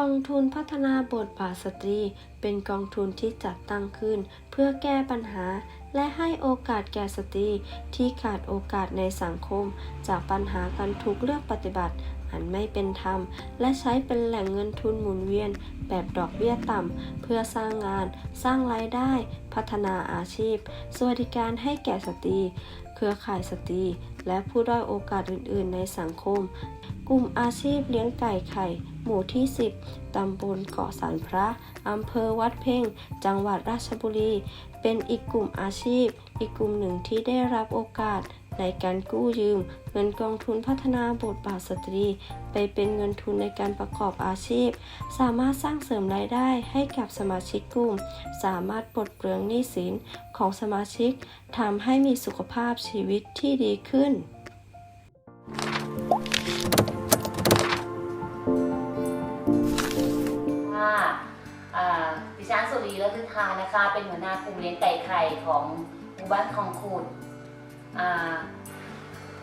กองทุนพัฒนาบทบาทสตรี เป็นกองทุนที่จัดตั้งขึ้น เพื่อแก้ปัญหา และให้โอกาสแก่สตรีที่ขาดโอกาสในสังคม จากปัญหาการถูกเลือกปฏิบัติ อันไม่เป็นธรรม และใช้เป็นแหล่งเงินทุนหมุนเวียน แบบดอกเบี้ยต่ำ เพื่อสร้างงาน สร้างรายได้ พัฒนาอาชีพ สวัสดิการให้แก่สตรี เครือข่ายสตรีและผู้ด้อยโอกาสอื่น ๆ ในสังคม กลุ่มอาชีพเลี้ยงไก่ไข่ หมู่ที่ 10 ตำบลเกาะสันพระ อำเภอวัดเพ่ง จังหวัดราชบุรี เป็นอีกกลุ่มอาชีพ อีกกลุ่มหนึ่งที่ได้รับโอกาส ในการกู้ยืม เงินกองทุนพัฒนาบทบาทสตรี ไปเป็นเงินทุนในการประกอบอาชีพ สามารถสร้างเสริมรายได้ให้กับสมาชิกกลุ่ม สามารถปลดเปลื้องหนี้สินของสมาชิกทำให้มีสุขภาพชีวิตที่ดีขึ้นค่ะอ่าดิฉันสุรีและคือทานะคะ เป็นหัวหน้ากลุ่มเลี้ยงไก่ไข่ของหมู่บ้านคลองขุดอ่า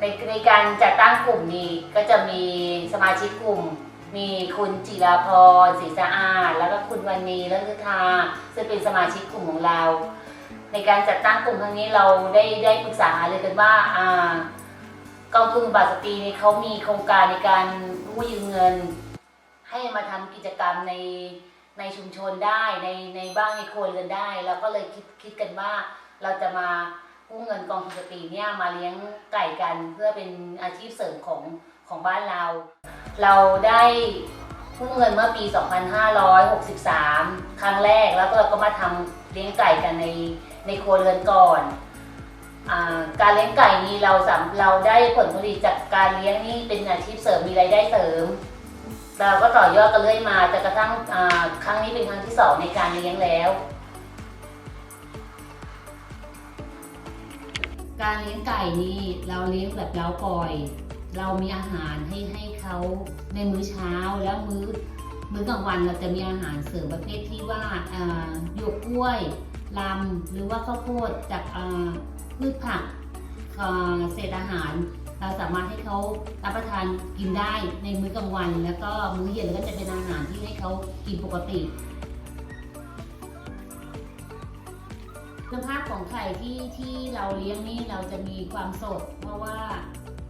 ในในการจัดตั้งกลุ่มนี้ก็จะมีสมาชิกกลุ่ม มีคุณจิราพรศรีสะอาด แล้วก็คุณวันนีและคือทาซึ่งเป็นสมาชิกกลุ่มของเรา ในการจัดตั้งกลุ่มครั้งนี้เราได้ได้ปรึกษาหารือกันว่าอ่ากองทุนบาสตรีนี่เขามีโครงการในการกู้ยืมเงิน ให้มาทำกิจกรรมในในชุมชนได้ในในบ้านในครัวเรือนได้เราก็เลยคิดคิดกันว่าเราจะมา กู้เงินกองทุนสตรีเนี่ยมาเลี้ยงไก่กันเพื่อเป็นอาชีพเสริมของของบ้านเรา เราได้กู้เงินเมื่อปี 2563 ครั้งแรกแล้วก็เราก็มาทำเลี้ยงไก่กันในในครัวเรือนก่อนอการเลี้ยงไก่นี้เราสามเราได้ผลผลิตจากการเลี้ยงนี่เป็นอาชีพเสริมมีรายได้เสริม เราก็ต่อยอดกันเรื่อยมาจนกระทั่งครั้งนี้เป็นครั้งที่สองในการเลี้ยงแล้ว การเลี้ยงไก่นี่เราเลี้ยงแบบเล้าปล่อย เรามีอาหารให้ให้เขาในมื้อเช้าแล้วมื้อมื้อกลางวันเราจะมีอาหารเสริมประเภทที่ว่าหยวกกล้วยลำหรือว่าข้าวโพดจากพืชผักเศษอาหาร เราสามารถให้เขารับประทานกินได้ในมื้อกลางวัน แล้วก็มื้อเย็นก็จะเป็นอาหารที่ให้เขากินปกติ คุณภาพของไข่ที่ที่เราเลี้ยงนี่เราจะมีความสด เพราะว่า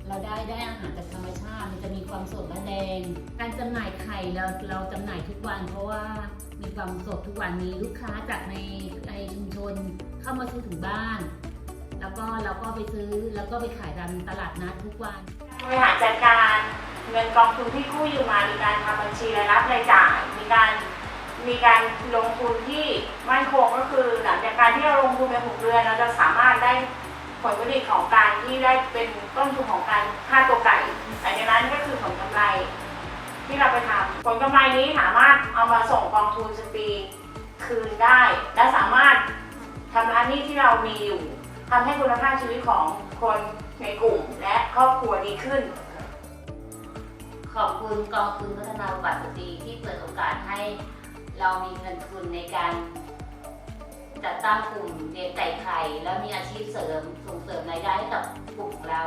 เราได้ได้อาหารจากธรรมชาติมันจะมีความสดและแดง การจำหน่ายไข่เราเราจำหน่ายทุกวัน เพราะว่ามีความสดทุกวันมีลูกค้าจากในในชุมชนเข้ามาซื้อถึงบ้าน แล้วก็เราก็ไปซื้อแล้วก็ไปขายตามตลาดนัดทุกวันบริหารจัดการเงินกองทุนที่กู้ยืมมามีการทำบัญชีรายรับรายจ่ายมีการมีการลงทุนที่ ดือนเราจะสามารถได้ผลผลิตของการที่ได้เป็นต้นทุนของการค่าตัวไก่หลังจากนั้นก็คือผลกำไร ที่เราไปทำผลกำไรนี้สามารถเอามาส่งกองทุนสตรีคืนได้ และสามารถทำร้านนี้ที่เรามีอยู่ทำให้คุณภาพชีวิตของคนในกลุ่มและครอบครัวดีขึ้น ขอบคุณกองทุนพัฒนาบำบัดสตรีที่เปิดโอกาสให้เรามีเงินทุนในการ จัดตั้งกลุ่มเลี้ยไก่ไข่แล้วมีอาชีพเสริมส่งเสริมรายได้ให้กับกลุ่มของเรา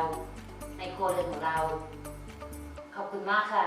ในครัวเรือนของเรา ขอบคุณมากค่ะ